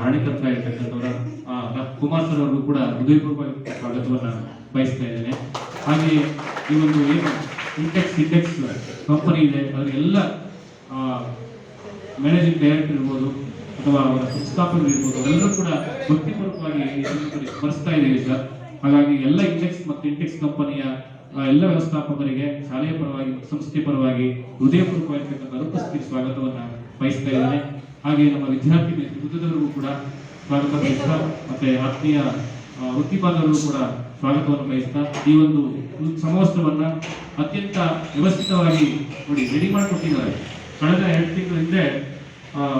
ಮಾಡೋದಕ್ಕೆ ಇರ್ತಕ್ಕಂಥವರ ಕುಮಾರ್ ಸರ್ ಅವ್ರಿಗೂ ಕೂಡ ಹೃದಯಪೂರ್ವಕ ಸ್ವಾಗತವನ್ನ ಬಯಸ್ತಾ ಇದ್ದೇನೆ. ಹಾಗೆ ಈ ಒಂದು ಏನು ಇಂಟೆಕ್ಸ್ ಇಂಟೆಕ್ಸ್ ಕಂಪನಿ ಇದೆ ಅದಕ್ಕೆಲ್ಲ ಮ್ಯಾನೇಜಿಂಗ್ ಡೈರೆಕ್ಟರ್ ಇರ್ಬೋದು, ಅಥವಾ ಅವರ ಸಂಸ್ಥಾಪಕರು ಇರ್ಬೋದು, ಎಲ್ಲರೂ ಕೂಡ ಸಂದರ್ಭದಲ್ಲಿ ಸ್ಮರಿಸ್ತಾ ಇದ್ದೀವಿ ಸರ್. ಹಾಗಾಗಿ ಎಲ್ಲ ಇಂಟೆಕ್ಸ್ ಮತ್ತು ಇಂಟೆಕ್ಸ್ ಕಂಪನಿಯ ಎಲ್ಲ ವ್ಯವಸ್ಥಾಪಕರಿಗೆ ಶಾಲೆಯ ಪರವಾಗಿ ಸಂಸ್ಥೆ ಪರವಾಗಿ ಹೃದಯಪೂರ್ವಕವಾಗಿರ್ತಕ್ಕಂಥ ಅನುಪಸ್ಥಿತಿ ಸ್ವಾಗತವನ್ನ ಬಯಸ್ತಾ ಇದ್ದೇನೆ. ಹಾಗೆ ನಮ್ಮ ವಿದ್ಯಾರ್ಥಿ ವೃತ್ತದವರಿಗೂ ಕೂಡ ಸ್ವಾಗತ ಬಯಸ್ತಾ, ಮತ್ತೆ ಆತ್ಮೀಯ ವೃತ್ತಿಪಾಲರಿಗೂ ಕೂಡ ಸ್ವಾಗತವನ್ನು ಬಯಸ್ತಾ, ಈ ಒಂದು ಸಮವಸ್ತ್ರವನ್ನ ಅತ್ಯಂತ ವ್ಯವಸ್ಥಿತವಾಗಿ ನೋಡಿ ರೆಡಿ ಮಾಡಿಕೊಟ್ಟಿದ್ದಾರೆ. ಕಳೆದ ಎರಡು ತಿಂಗಳ ಹಿಂದೆ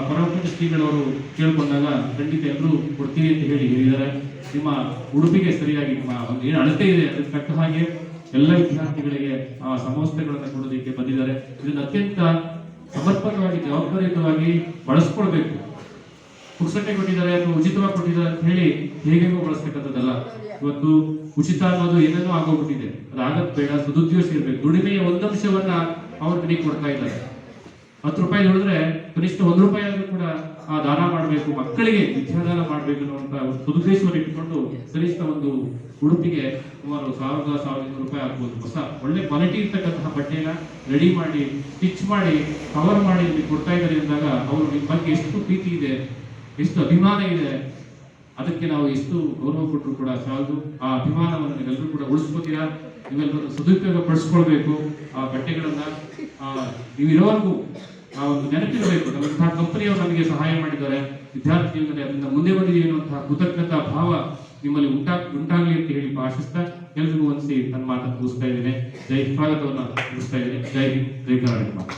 ಪರಮಪೂಜ ಶ್ರೀಗಳವರು ಕೇಳಿಕೊಂಡಾಗ ಖಂಡಿತ ಎಲ್ಲರೂ ಕೊಡ್ತೀವಿ ಅಂತ ಹೇಳಿ ಹೇಳಿದ್ದಾರೆ. ನಿಮ್ಮ ಉಡುಪಿಗೆ ಸರಿಯಾಗಿ ನಿಮ್ಮ ಒಂದು ಏನು ಅಳತೆ ಇದೆ, ಅದಕ್ಕೆ ತಕ್ಕ ಹಾಗೆ ಎಲ್ಲ ವಿದ್ಯಾರ್ಥಿಗಳಿಗೆ ಆ ಸಮವಸ್ತ್ರಗಳನ್ನು ಕೊಡೋದಕ್ಕೆ ಬಂದಿದ್ದಾರೆ. ಇದನ್ನು ಅತ್ಯಂತ ಸಮರ್ಪಕವಾಗಿ, ಜವಾಬ್ದಾರಿಯುತವಾಗಿ ಬಳಸ್ಕೊಳ್ಬೇಕು ಪುಕ್ಸಟ್ಟೆ ಕೊಟ್ಟಿದ್ದಾರೆ ಅಥವಾ ಉಚಿತವಾಗಿ ಕೊಟ್ಟಿದ್ದಾರೆ ಅಂತ ಹೇಳಿ ಹೇಗೆಂಗೂ ಬಳಸ್ತಕ್ಕಂಥದ್ದಲ್ಲ ಇವತ್ತು ಉಚಿತ ಅನ್ನೋದು ಏನೇನೋ ಆಗೋಗ್ಬಿಟ್ಟಿದೆ. ಅದಾಗದ್ ಬೇಡ ಸದುದ್ದೇಶ ಇರಬೇಕು ದುಡಿಮೆಯ ಒಂದಂಶವನ್ನ ಅವ್ರ ಕಡೆಗೆ ಕೊಡ್ತಾ ಇದ್ದಾರೆ ಹತ್ತು ರೂಪಾಯಿ ನೋಡಿದ್ರೆ ಕನಿಷ್ಠ ಒಂದು ರೂಪಾಯಿ ಆದ್ರೂ ಕೂಡ ದಾನ ಮಾಡಬೇಕು ಮಕ್ಕಳಿಗೆ ವಿದ್ಯಾದಾನ ಮಾಡಬೇಕು ಅನ್ನುವಂತ ಸದುದ್ದೇಶವನ್ನು ಇಟ್ಟುಕೊಂಡು ಕನಿಷ್ಠ ಒಂದು ಉಡುಪಿಗೆ ಸುಮಾರು ಸಾವಿರದ ಸಾವಿರದ ರೂಪಾಯಿ ಆಗ್ಬೋದು. ಹೊಸ ಒಳ್ಳೆ ಕ್ವಾಲಿಟಿ ಇರ್ತಕ್ಕಂತಹ ಬಟ್ಟೆನ ರೆಡಿ ಮಾಡಿ ಸ್ಟಿಚ್ ಮಾಡಿ ಕವರ್ ಮಾಡಿ ಇಲ್ಲಿ ಕೊಡ್ತಾ ಇದ್ದಾರೆ ಅಂದಾಗ ಅವರು ನಿಮ್ಮ ಬಗ್ಗೆ ಎಷ್ಟು ಪ್ರೀತಿ ಇದೆ ಎಷ್ಟು ಅಭಿಮಾನ ಇದೆ ಅದಕ್ಕೆ ನಾವು ಎಷ್ಟು ಗೌರವ ಕೊಟ್ಟರು ಕೂಡ ಸಾಲದು. ಆ ಅಭಿಮಾನವನ್ನು ನೀವೆಲ್ಲರೂ ಕೂಡ ಉಳಿಸ್ಕೋತೀರಾ? ನೀವೆಲ್ಲರೂ ಸದುಪಯೋಗ ಪಡಿಸ್ಕೊಳ್ಬೇಕು ಆ ಬಟ್ಟೆಗಳನ್ನ. ಆ, ನೀವು ಇರೋವರೆಗೂ ಆ ಒಂದು ನೆನಪಿರಬೇಕು. ನಮ್ಮಂತಹ ಕಂಪನಿಯವರು ನಮಗೆ ಸಹಾಯ ಮಾಡಿದ್ದಾರೆ. ವಿದ್ಯಾರ್ಥಿ ಜೀವನದಲ್ಲಿ ಅದರಿಂದ ಮುಂದೆ ಬಂದಿದೆ ಅನ್ನುವಂತಹ ಕೃತಜ್ಞತಾ ಭಾವ ನಿಮ್ಮಲ್ಲಿ ಉಂಟಾ, ಉಂಟಾಗಲಿ ಅಂತ ಹೇಳಿ ಭಾಷಿಸ್ತಾ ಎಲ್ರಿಗೂ ಒಂದ್ಸಿ ನನ್ನ ಮಾತನ್ನು ಮುಗಿಸ್ತಾ ಇದ್ದೇನೆ. ಜೈ ಸ್ವಾಗತವನ್ನು ಮುಗಿಸ್ತಾ ಇದ್ದೇನೆ. ಜೈ ಹಿಂದ್. ಜೈ ಕರ್ನಾಟಕ.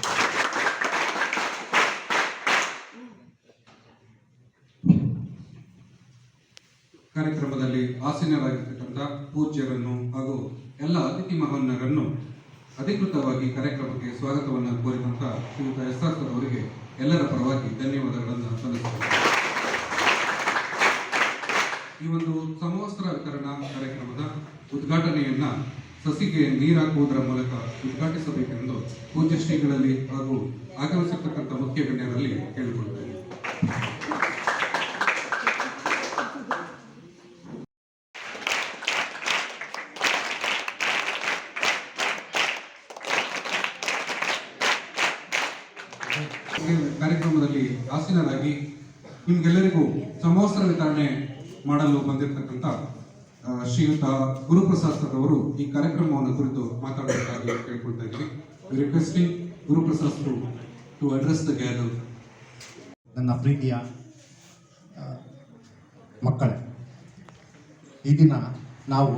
ಕಾರ್ಯಕ್ರಮದಲ್ಲಿ ಆಸೀನರಾಗಿರ್ತಕ್ಕಂಥ ಪೂಜ್ಯರನ್ನು ಹಾಗೂ ಎಲ್ಲ ಅತಿಥಿ ಮಹಾನ್ಯರನ್ನು ಅಧಿಕೃತವಾಗಿ ಕಾರ್ಯಕ್ರಮಕ್ಕೆ ಸ್ವಾಗತವನ್ನು ಕೋರಿದಂತ ಶ್ರೀಯುತ ಎಸ್ ಆರ್ ಅವರಿಗೆ ಎಲ್ಲರ ಪರವಾಗಿ ಧನ್ಯವಾದಗಳನ್ನು ಸಲ್ಲಿಸುತ್ತೇನೆ. ಈ ಒಂದು ಸಮವಸ್ತ್ರ ವಿತರಣಾ ಕಾರ್ಯಕ್ರಮದ ಉದ್ಘಾಟನೆಯನ್ನ ಸಸಿಗೆ ನೀರಾಕುವುದರ ಮೂಲಕ ಉದ್ಘಾಟಿಸಬೇಕೆಂದು ಪೂಜ್ಯ ಶ್ರೀಗಳಲ್ಲಿ ಹಾಗೂ ಆಗಮಿಸಿರ್ತಕ್ಕಂಥ ಮುಖ್ಯ ಗಣ್ಯರಲ್ಲಿ ಕೇಳಿಕೊಳ್ತೇನೆ ಕಾರ್ಯಕ್ರಮದಲ್ಲಿ ಆಸೀನರಾಗಿ ನಿಮ್ಗೆಲ್ಲರಿಗೂ ಸಮವಸ್ತ್ರ ವಿತರಣೆ ಮಾಡಲು ಬಂದಿರತಕ್ಕಂಥ ಆ, ಶ್ರೀಯುತ ಗುರುಪ್ರಸಾದ್ ಈ ಕಾರ್ಯಕ್ರಮವನ್ನು ಕುರಿತು ಮಾತಾಡಬೇಕಾಗಿ ಕೇಳ್ಕೊಳ್ತಾ ಇದ್ದೀನಿ. Requesting Guruprasad to to address the gather ನನ್ನ ಪ್ರೀತಿಯ ಮಕ್ಕಳೇ ಈ ದಿನ ನಾವು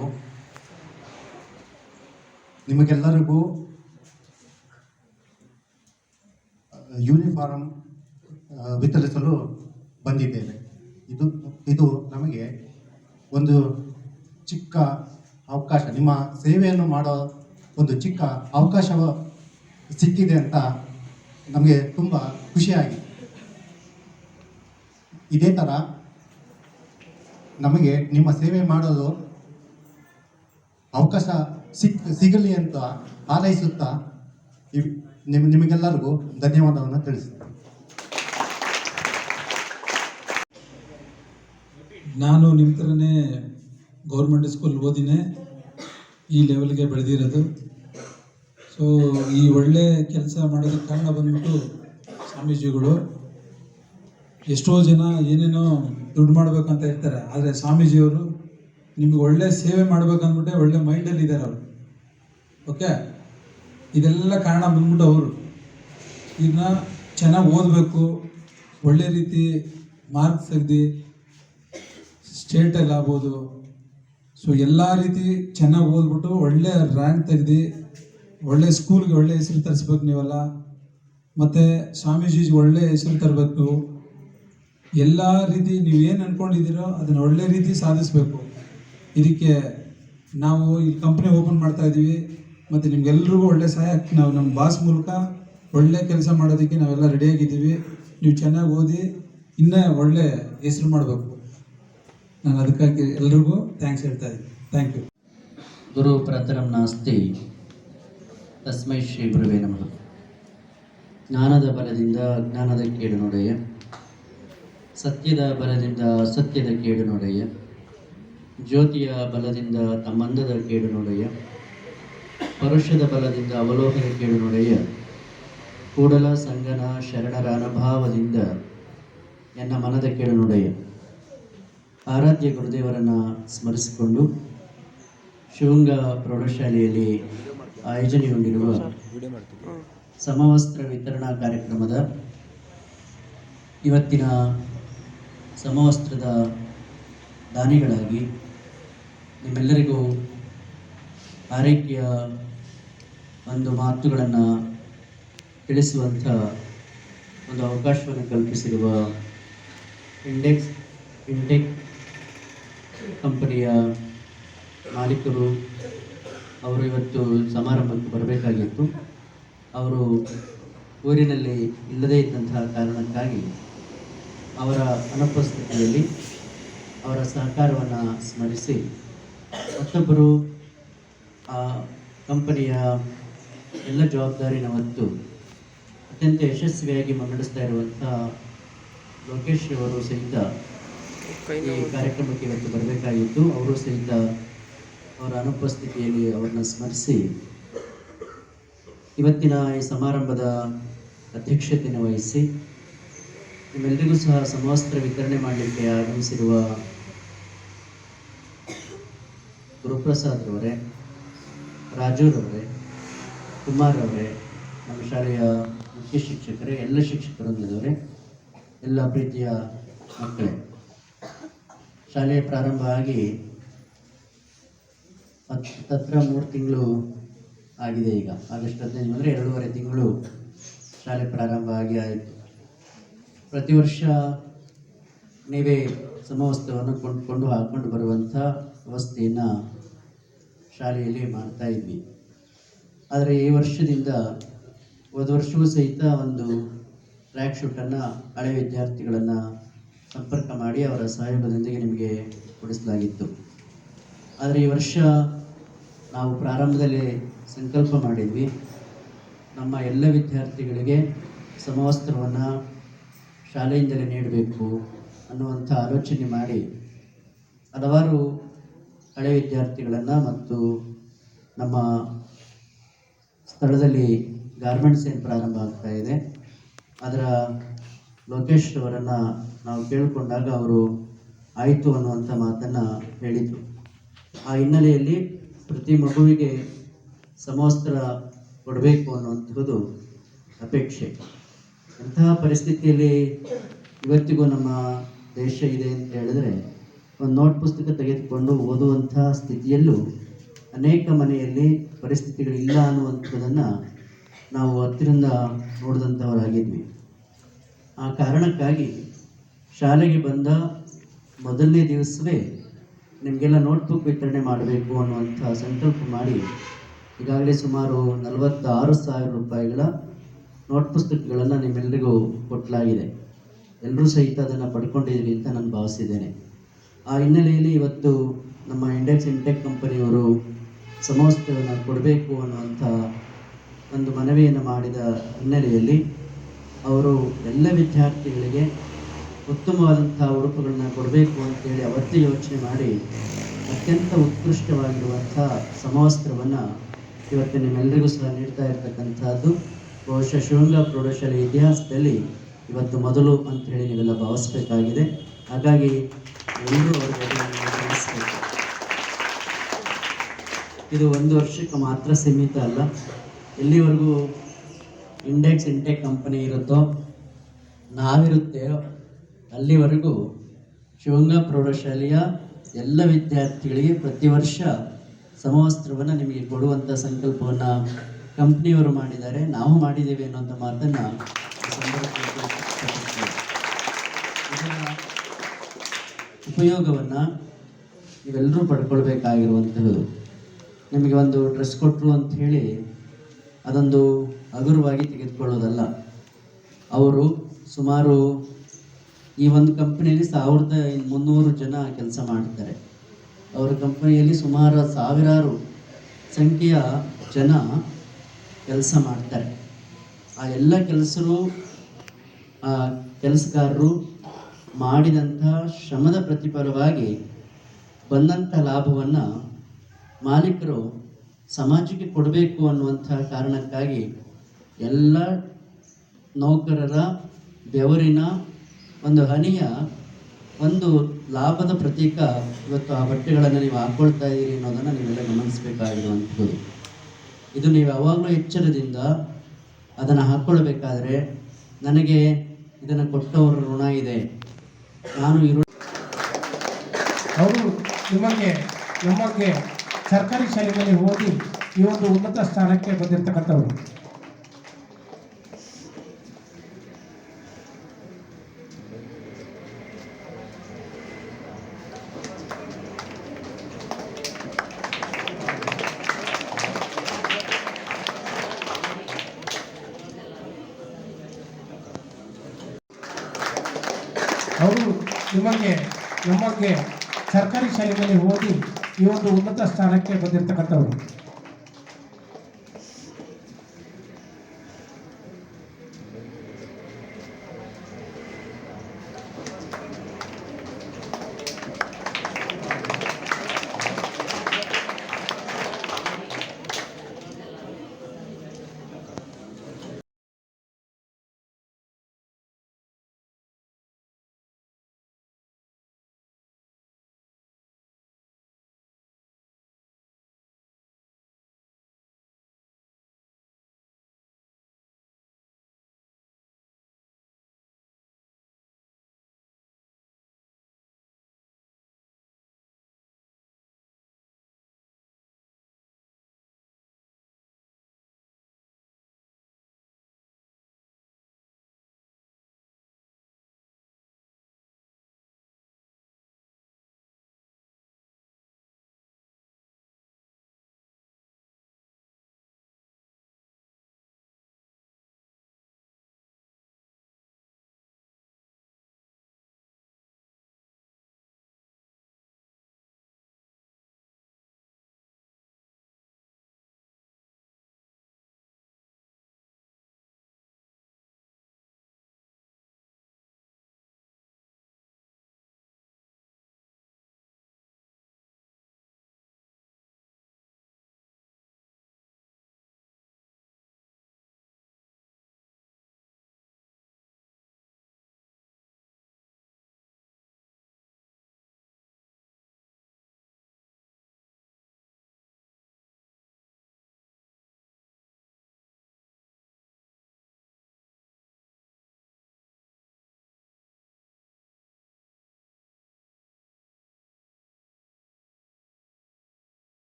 ನಿಮಗೆಲ್ಲರಿಗೂ ಯೂನಿಫಾರ್ಮ್ ವಿತರಿಸಲು ಬಂದಿದ್ದೇವೆ. ಇದು ಇದು ನಮಗೆ ಒಂದು ಚಿಕ್ಕ ಅವಕಾಶ. ನಿಮ್ಮ ಸೇವೆಯನ್ನು ಮಾಡೋ ಒಂದು ಚಿಕ್ಕ ಅವಕಾಶ ಸಿಕ್ಕಿದೆ ಅಂತ ನಮಗೆ ತುಂಬ ಖುಷಿಯಾಗಿದೆ. ಇದೇ ಥರ ನಮಗೆ ನಿಮ್ಮ ಸೇವೆ ಮಾಡಲು ಅವಕಾಶ ಸಿಕ್, ಸಿಗಲಿ ಅಂತ ಹಾರೈಸುತ್ತಾ ನಿಮ್, ನಿಮಗೆಲ್ಲರಿಗೂ ಧನ್ಯವಾದವನ್ನು ತಿಳಿಸ್ತೀನಿ. ನಾನು ನಿಮ್ಮ ಥರನೇ ಗೌರ್ಮೆಂಟ್ ಸ್ಕೂಲ್ ಓದಿನೇ ಈ ಲೆವೆಲ್ಗೆ ಬೆಳೆದಿರೋದು. ಸೊ ಈ ಒಳ್ಳೆ ಕೆಲಸ ಮಾಡೋದಕ್ಕೆ ಕಾರಣ ಬಂದ್ಬಿಟ್ಟು ಸ್ವಾಮೀಜಿಗಳು ಎಷ್ಟೋ ಜನ ಏನೇನೋ ದುಡ್ಡು ಮಾಡಬೇಕಂತ ಇರ್ತಾರೆ ಆದರೆ ಸ್ವಾಮೀಜಿಯವರು ನಿಮ್ಗೆ ಒಳ್ಳೆ ಸೇವೆ ಮಾಡ್ಬೇಕಂದ್ಬಿಟ್ಟೆ ಒಳ್ಳೆ ಮೈಂಡಲ್ಲಿ ಇದ್ದಾರೆ ಅವರು. ಓಕೆ ಇದೆಲ್ಲ ಕಾರಣ ಬಂದ್ಬಿಟ್ಟು ಅವರು. ಇದನ್ನ ಚೆನ್ನಾಗಿ ಓದಬೇಕು, ಒಳ್ಳೆ ರೀತಿ ಮಾರ್ಕ್ಸ್ ತೆಗ್ದು ಸ್ಟೇಟಲ್ಲಿ ಆಗ್ಬೋದು. ಸೊ ಎಲ್ಲ ರೀತಿ ಚೆನ್ನಾಗಿ ಓದ್ಬಿಟ್ಟು ಒಳ್ಳೆ ರ್ಯಾಂಕ್ ತೆಗ್ದು ಒಳ್ಳೆ ಸ್ಕೂಲ್ಗೆ ಒಳ್ಳೆ ಹೆಸರು ತರಿಸ್ಬೇಕು ನೀವೆಲ್ಲ. ಮತ್ತು ಸ್ವಾಮೀಜಿಗೆ ಒಳ್ಳೆ ಹೆಸರು ತರಬೇಕು. ಎಲ್ಲ ರೀತಿ ನೀವು ಏನು ಅಂದ್ಕೊಂಡಿದ್ದೀರೋ ಅದನ್ನು ಒಳ್ಳೆ ರೀತಿ ಸಾಧಿಸಬೇಕು. ಇದಕ್ಕೆ ನಾವು ಈ ಕಂಪ್ನಿ ಓಪನ್ ಮಾಡ್ತಾ ಇದ್ದೀವಿ. ಮತ್ತು ನಿಮ್ಗೆಲ್ರಿಗೂ ಒಳ್ಳೆ ಸಹಾಯ. ನಾವು ನಮ್ಮ ಬಾಸ್ ಮೂಲಕ ಒಳ್ಳೆ ಕೆಲಸ ಮಾಡೋದಕ್ಕೆ ನಾವೆಲ್ಲ ರೆಡಿಯಾಗಿದ್ದೀವಿ ನೀವು ಚೆನ್ನಾಗಿ ಓದಿ ಇನ್ನೂ ಒಳ್ಳೆ ಹೆಸರು ಮಾಡಬೇಕು. ನಾನು ಅದಕ್ಕಾಗಿ ಎಲ್ರಿಗೂ ಥ್ಯಾಂಕ್ಸ್ ಹೇಳ್ತಾ ಇದ್ದೀನಿ. ಥ್ಯಾಂಕ್ ಯು ಗುರು ಪ್ರತರಂ ನಾಸ್ತಿ. ತಸ್ಮೈ ಶ್ರೀ ಗುರುವೇ ನಮಃ. ಜ್ಞಾನದ ಬಲದಿಂದ ಜ್ಞಾನದ ಕೇಡು ನೋಡೆಯ ಸತ್ಯದ ಬಲದಿಂದ ಅಸತ್ಯದ ಕೇಡು ನೋಡೆಯ ಜ್ಯೋತಿಯ ಬಲದಿಂದ ತಮ್ಮಂದದ ಕೇಡು ನೋಡೆಯ ಪರುಷದ ಬಲದಿಂದ ಅವಲೋಕನ ಕೇಳು ನೋಡಯ್ಯ. ಕೂಡಲ ಸಂಗನ ಶರಣರ ಅನುಭಾವದಿಂದ ನನ್ನ ಮನದ ಕೇಳು ನುಡೆಯ ಆರಾಧ್ಯ ಗುರುದೇವರನ್ನು ಸ್ಮರಿಸಿಕೊಂಡು ಶಿವಂಗ ಪ್ರೌಢಶಾಲೆಯಲ್ಲಿ ಆಯೋಜನೆಗೊಂಡಿರುವ ಸಮವಸ್ತ್ರ ವಿತರಣಾ ಕಾರ್ಯಕ್ರಮದ ಇವತ್ತಿನ ಸಮವಸ್ತ್ರದ ದಾನಿಗಳಾಗಿ ನಿಮ್ಮೆಲ್ಲರಿಗೂ ಆರೈಕೆಯ ಒಂದು ಮಾತುಗಳನ್ನು ತಿಳಿಸುವಂಥ ಒಂದು ಅವಕಾಶವನ್ನು ಕಲ್ಪಿಸಿರುವ ಇಂಡೆಕ್ಸ್ ಇಂಡೆಕ್ ಕಂಪನಿಯ ಮಾಲೀಕರು ಅವರು ಇವತ್ತು ಸಮಾರಂಭಕ್ಕೆ ಬರಬೇಕಾಗಿತ್ತು. ಅವರು ಊರಿನಲ್ಲಿ ಇಲ್ಲದೇ ಇದ್ದಂತಹ ಕಾರಣಕ್ಕಾಗಿ ಅವರ ಅನುಪಸ್ಥಿತಿಯಲ್ಲಿ ಅವರ ಸಹಕಾರವನ್ನು ಸ್ಮರಿಸಿ, ಮತ್ತೊಬ್ಬರು ಆ ಕಂಪನಿಯ ಎಲ್ಲ ಜವಾಬ್ದಾರಿನ ಹೊತ್ತು ಅತ್ಯಂತ ಯಶಸ್ವಿಯಾಗಿ ಮುನ್ನಡೆಸ್ತಾ ಇರುವಂಥ ಲೋಕೇಶ್ ಅವರು ಸಹಿತ ಈ ಕಾರ್ಯಕ್ರಮಕ್ಕೆ ಇವತ್ತು ಬರಬೇಕಾಗಿತ್ತು. ಅವರು ಸಹಿತ ಅವರ ಅನುಪಸ್ಥಿತಿಯಲ್ಲಿ ಅವರನ್ನು ಸ್ಮರಿಸಿ ಇವತ್ತಿನ ಈ ಸಮಾರಂಭದ ಅಧ್ಯಕ್ಷತೆಯನ್ನು ವಹಿಸಿ ನಿಮ್ಮೆಲ್ಲರಿಗೂ ಸಹ ಸಮವಸ್ತ್ರ ವಿತರಣೆ ಮಾಡಲಿಕ್ಕೆ ಆಗಮಿಸಿರುವ ಗುರುಪ್ರಸಾದ್ ಅವರೇ ರಾಜೂರವರೇ ಕುಮಾರ್ ಅವರೇ, ನಮ್ಮ ಶಾಲೆಯ ಮುಖ್ಯ ಶಿಕ್ಷಕರೇ, ಎಲ್ಲ ಶಿಕ್ಷಕರೊಂದಿದವರೇ ಎಲ್ಲ ಪ್ರೀತಿಯ ಮಕ್ಕಳೇ, ಶಾಲೆ ಪ್ರಾರಂಭ ಆಗಿ ಹತ್ತು ಹತ್ರ ಮೂರು ತಿಂಗಳು ಆಗಿದೆ ಈಗ. ಆಗಸ್ಟ್ ಹದಿನೈದು ಅಂದರೆ ಎರಡೂವರೆ ತಿಂಗಳು ಶಾಲೆ ಪ್ರಾರಂಭ ಆಗಿ ಆಯಿತು. ಪ್ರತಿ ವರ್ಷ ನೀವೇ ಸಮವಸ್ತ್ರವನ್ನು ಕೊಂಡುಕೊಂಡು ಹಾಕ್ಕೊಂಡು ಬರುವಂಥ ವ್ಯವಸ್ಥೆಯನ್ನು ಶಾಲೆಯಲ್ಲಿ ಮಾಡ್ತಾ ಇದ್ವಿ. ಆದರೆ ಈ ವರ್ಷದಿಂದ ಹೋದ ವರ್ಷವೂ ಸಹಿತ ಒಂದು ಟ್ರ್ಯಾಕ್ ಶೂಟನ್ನು ಹಳೆ ವಿದ್ಯಾರ್ಥಿಗಳನ್ನು ಸಂಪರ್ಕ ಮಾಡಿ ಅವರ ಸಹಯೋಗದೊಂದಿಗೆ ನಿಮಗೆ ಕೊಡಿಸಲಾಗಿತ್ತು. ಆದರೆ ಈ ವರ್ಷ ನಾವು ಪ್ರಾರಂಭದಲ್ಲಿ ಸಂಕಲ್ಪ ಮಾಡಿದ್ವಿ. ನಮ್ಮ ಎಲ್ಲ ವಿದ್ಯಾರ್ಥಿಗಳಿಗೆ ಸಮವಸ್ತ್ರವನ್ನು ಶಾಲೆಯಿಂದಲೇ ನೀಡಬೇಕು ಅನ್ನುವಂಥ ಆಲೋಚನೆ ಮಾಡಿ ಹಲವಾರು ಹಳೆ ವಿದ್ಯಾರ್ಥಿಗಳನ್ನು ಮತ್ತು ನಮ್ಮ ಸ್ಥಳದಲ್ಲಿ ಗಾರ್ಮೆಂಟ್ಸ್ ಏನು ಪ್ರಾರಂಭ ಆಗ್ತಾ ಇದೆ. ಅದರ ಲೋಕೇಶ್ ಅವರನ್ನು ನಾವು ಕೇಳಿಕೊಂಡಾಗ ಅವರು ಆಯಿತು ಅನ್ನುವಂಥ ಮಾತನ್ನು ಹೇಳಿದರು. ಆ ಹಿನ್ನೆಲೆಯಲ್ಲಿ ಪ್ರತಿ ಮಗುವಿಗೆ ಸಮವಸ್ತ್ರ ಕೊಡಬೇಕು ಅನ್ನುವಂಥದ್ದು ಅಪೇಕ್ಷೆ. ಅಂತಹ ಪರಿಸ್ಥಿತಿಯಲ್ಲಿ ಇವತ್ತಿಗೂ ನಮ್ಮ ದೇಶ ಇದೆ ಅಂತ ಹೇಳಿದ್ರೆ ಒಂದು ನೋಟ್ ಪುಸ್ತಕ ತೆಗೆದುಕೊಂಡು ಓದುವಂತಹ ಸ್ಥಿತಿಯಲ್ಲೂ ಅನೇಕ ಮನೆಯಲ್ಲಿ ಪರಿಸ್ಥಿತಿಗಳಿಲ್ಲ ಅನ್ನುವಂಥದ್ದನ್ನು ನಾವು ಹತ್ತಿರಿಂದ ನೋಡಿದಂಥವರಾಗಿದ್ವಿ. ಆ ಕಾರಣಕ್ಕಾಗಿ ಶಾಲೆಗೆ ಬಂದ ಮೊದಲನೇ ದಿವಸವೇ ನಿಮಗೆಲ್ಲ ನೋಟ್ಬುಕ್ ವಿತರಣೆ ಮಾಡಬೇಕು ಅನ್ನುವಂಥ ಸಂಕಲ್ಪ ಮಾಡಿ ಈಗಾಗಲೇ ಸುಮಾರು ನಲವತ್ತಾರು ಸಾವಿರ ರೂಪಾಯಿಗಳ ನೋಟ್ ಪುಸ್ತಕಗಳನ್ನು ನಿಮ್ಮೆಲ್ಲರಿಗೂ ಕೊಟ್ಟಲಾಗಿದೆ ಎಲ್ಲರೂ ಸಹಿತ ಅದನ್ನು ಪಡ್ಕೊಂಡಿದ್ದೀರಿ ಅಂತ ನಾನು ಭಾವಿಸಿದ್ದೇನೆ. ಆ ಹಿನ್ನೆಲೆಯಲ್ಲಿ ಇವತ್ತು ನಮ್ಮ ಇಂಡೆಕ್ಸ್ ಇಂಟೆಕ್ ಕಂಪನಿಯವರು ಸಮವಸ್ತ್ರವನ್ನು ಕೊಡಬೇಕು ಅನ್ನುವಂಥ ಒಂದು ಮನವಿಯನ್ನು ಮಾಡಿದ ಹಿನ್ನೆಲೆಯಲ್ಲಿ ಅವರು ಎಲ್ಲ ವಿದ್ಯಾರ್ಥಿಗಳಿಗೆ ಉತ್ತಮವಾದಂಥ ಉಡುಪುಗಳನ್ನ ಕೊಡಬೇಕು ಅಂತೇಳಿ ಅವತ್ತೇ ಯೋಚನೆ ಮಾಡಿ ಅತ್ಯಂತ ಉತ್ಕೃಷ್ಟವಾಗಿರುವಂಥ ಸಮವಸ್ತ್ರವನ್ನು ಇವತ್ತು ನಿಮ್ಮೆಲ್ಲರಿಗೂ ಸಹ ನೀಡ್ತಾ ಇರತಕ್ಕಂಥದ್ದು. ಬಹುಶಃ ಶಿವಂಗ ಪ್ರೌಢಶಾಲೆ ಇತಿಹಾಸದಲ್ಲಿ ಇವತ್ತು ಮೊದಲು ಅಂತ ಹೇಳಿ ನೀವೆಲ್ಲ ಭಾವಿಸಬೇಕಾಗಿದೆ. ಹಾಗಾಗಿ ಎಲ್ಲರೂ ಅವರಿಗೆ ಅದನ್ನು ಗಮನಿಸಬೇಕು ಇದು ಒಂದು ವರ್ಷಕ್ಕೆ ಮಾತ್ರ ಸೀಮಿತ ಅಲ್ಲ. ಎಲ್ಲಿವರೆಗೂ ಇಂಡೆಕ್ಸ್ ಇಂಟೆಕ್ ಕಂಪನಿ ಇರುತ್ತೋ ನಾವಿರುತ್ತೇವೋ. ಅಲ್ಲಿವರೆಗೂ ಶಿವಗಂಗಾ ಪ್ರೌಢಶಾಲೆಯ ಎಲ್ಲ ವಿದ್ಯಾರ್ಥಿಗಳಿಗೆ ಪ್ರತಿ ವರ್ಷ ಸಮವಸ್ತ್ರವನ್ನು ನಿಮಗೆ ಕೊಡುವಂಥ ಸಂಕಲ್ಪವನ್ನು ಕಂಪ್ನಿಯವರು ಮಾಡಿದ್ದಾರೆ. ನಾವು ಮಾಡಿದ್ದೇವೆ ಅನ್ನೋಂಥ ಮಾತನ್ನು ಉಪಯೋಗವನ್ನು ನೀವೆಲ್ಲರೂ ಪಡ್ಕೊಳ್ಬೇಕಾಗಿರುವಂಥದ್ದು ನಿಮಗೆ ಒಂದು ಡ್ರೆಸ್ ಕೊಟ್ಟರು ಅಂತ ಹೇಳಿ ಅದೊಂದು ಹಗುರವಾಗಿ ತೆಗೆದುಕೊಳ್ಳೋದಲ್ಲ. ಅವರು ಸುಮಾರು ಈ ಒಂದು ಕಂಪ್ನಿಯಲ್ಲಿ ಸಾವಿರದ ಮುನ್ನೂರು ಜನ ಕೆಲಸ ಮಾಡ್ತಾರೆ ಅವರ ಕಂಪನಿಯಲ್ಲಿ ಸುಮಾರು ಸಾವಿರಾರು ಸಂಖ್ಯೆಯ ಜನ ಕೆಲಸ ಮಾಡ್ತಾರೆ. ಆ ಎಲ್ಲ ಕೆಲಸರು, ಆ ಕೆಲಸಗಾರರು ಮಾಡಿದಂಥ ಶ್ರಮದ ಪ್ರತಿಫಲವಾಗಿ ಬಂದಂಥ ಲಾಭವನ್ನು ಮಾಲೀಕರು ಸಮಾಜಕ್ಕೆ ಕೊಡಬೇಕು ಅನ್ನುವಂಥ ಕಾರಣಕ್ಕಾಗಿ ಎಲ್ಲ ನೌಕರರ ಬೆವರಿನ ಒಂದು ಹನಿಯ ಒಂದು ಲಾಭದ ಪ್ರತೀಕ ಇವತ್ತು ಆ ಬಟ್ಟೆಗಳನ್ನು ನೀವು ಹಾಕ್ಕೊಳ್ತಾ ಇದ್ದೀರಿ ಅನ್ನೋದನ್ನು ನೀವೆಲ್ಲ ಗಮನಿಸಬೇಕಾಗಿರುವಂಥದ್ದು. ಇದು ನೀವು ಯಾವಾಗಲೂ ಎಚ್ಚರದಿಂದ ಅದನ್ನು ಹಾಕ್ಕೊಳ್ಬೇಕಾದ್ರೆ ನನಗೆ ಇದನ್ನು ಕೊಟ್ಟವರ ಋಣ ಇದೆ. ನಾನು ಇರೋ ಅವರು ನಿಮಗೆ, ನಮಗೆ ಸರ್ಕಾರಿ ಶಾಲೆಗಳಲ್ಲಿ ಓದಿ ಈ ಒಂದು ಉನ್ನತ ಸ್ಥಾನಕ್ಕೆ ಬಂದಿರತಕ್ಕಂಥವ್ರು. ಅವರು ನಿಮಗೆ ನಮಗೆ ಸರ್ಕಾರಿ ಶಾಲೆಗಳಲ್ಲಿ ಓದಿ ಈ ಒಂದು ಉನ್ನತ ಸ್ಥಾನಕ್ಕೆ ಬಂದಿರತಕ್ಕಂಥವ್ರು.